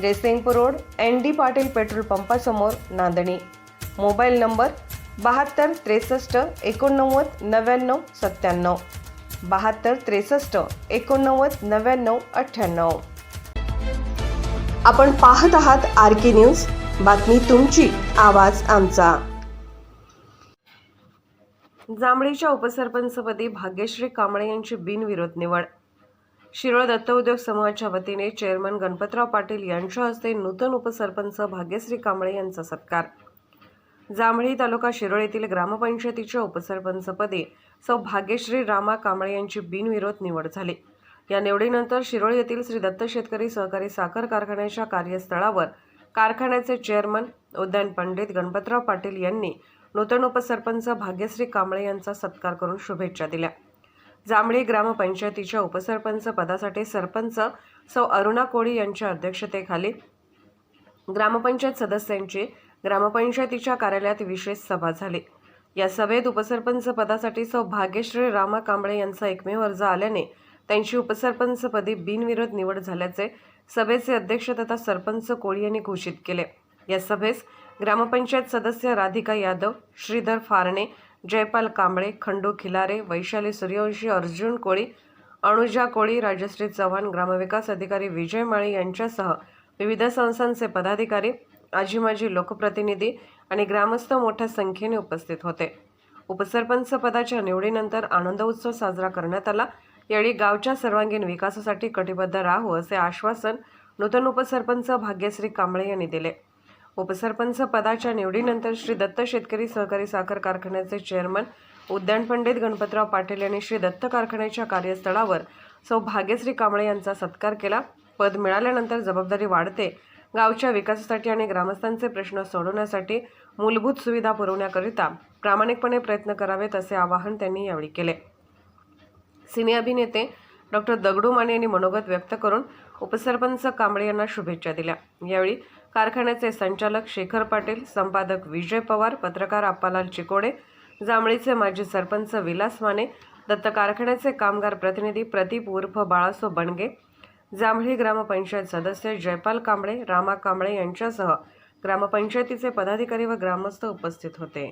Jaysingpur road N D Patil petrol पंपासमोर Nandani. Mobile number बहात्तर त्रेसष्ट एकोणनव्वद नव्याण्णव सत्त्याण्णव. बहात्तर त्रेसष्ट एकोणनव्वद नव्याण्णव अठ्ठ्याण्णव. आपण पाहत आहात आर के न्यूज. बातमी तुमची आवाज आमचा. जांभळीच्या उपसरपंचपदी भाग्यश्री कांबळे यांची बिनविरोध निवड. शिरोळ दत्त उद्योग समूहाच्या वतीने चेअरमन गणपतराव पाटील यांच्या हस्ते नूतन उपसरपंच भाग्यश्री कांबळे यांचा सत्कार. जांभळी तालुका शिरोळ येथील ग्रामपंचायतीच्या उपसरपंचपदी सौ भाग्यश्री रामा कांबळे यांची बिनविरोध निवड झाली. या निवडीनंतर शिरोळ येथील श्री दत्त शेतकरी सहकारी साखर कारखान्याच्या कार्यस्थळावर कारखान्याचे चेअरमन उद्यान पंडित गणपतराव पाटील यांनी नूतन उपसरपंच भाग्यश्री कांबळे यांचा सत्कार करून शुभेच्छा दिल्या. जांभळी ग्रामपंचायतीच्या उपसरपंच पदासाठी सरपंच सौ अरुणा कोळी यांच्या अध्यक्षतेखाली ग्रामपंचायत सदस्यांची ग्रामपंचायतीच्या कार्यालयात विशेष सभा झाली. या सभेत उपसरपंच पदासाठी सौ भाग्यश्री रामा कांबळे यांचा एकमेव अर्ज आल्याने त्यांची उपसरपंचपदी बिनविरोध निवड झाल्याचे सभेचे अध्यक्ष तथा सरपंच कोळी यांनी घोषित केले. या सभेस ग्रामपंचायत सदस्य राधिका यादव श्रीधर फारणे जयपाल कांबळे खंडू खिलारे वैशाली सूर्यवंशी अर्जुन कोळी अनुजा कोळी राजश्री चव्हाण ग्रामविकास अधिकारी विजय माळी यांच्यासह विविध संस्थांचे पदाधिकारी आजी माजी लोकप्रतिनिधी आणि ग्रामस्थ मोठ्या संख्येने उपस्थित होते. उपसरपंच पदाच्या निवडीनंतर आनंद उत्सव साजरा करण्यात आला. यावेळी गावच्या सर्वांगीण विकासासाठी कटिबद्ध राहू असे आश्वासन नूतन उपसरपंच भाग्यश्री कांबळे यांनी दिले. उपसरपंच पदाच्या निवडीनंतर श्री दत्त शेतकरी सहकारी साखर कारखान्याचे चेअरमन उद्यान पंडित गणपतराव पाटील यांनी श्री दत्त कारखान्याच्या कार्यस्थळावर सौ भाग्यश्री कांबळे यांचा सत्कार केला. पद मिळाल्यानंतर जबाबदारी वाढते. गावच्या विकासासाठी आणि ग्रामस्थांचे प्रश्न सोडवण्यासाठी मूलभूत सुविधा पुरवण्याकरिता प्रामाणिकपणे प्रयत्न करावेत असे आवाहन त्यांनी यावेळी केले. सिने अभिनेते डॉक्टर दगडू माने यांनी मनोगत व्यक्त करून उपसरपंच कांबळे यांना शुभेच्छा दिल्या. यावेळी कारखान्याचे संचालक शेखर पाटील संपादक विजय पवार पत्रकार अप्पालाल चिकोडे जांभळीचे माजी सरपंच विलास माने दत्त कारखान्याचे कामगार प्रतिनिधी प्रदीप उर्फ बाळासो बणगे जांभळी ग्रामपंचायत सदस्य जयपाल कांबळे रामा कांबळे यांच्यासह ग्रामपंचायतीचे पदाधिकारी व ग्रामस्थ उपस्थित होते.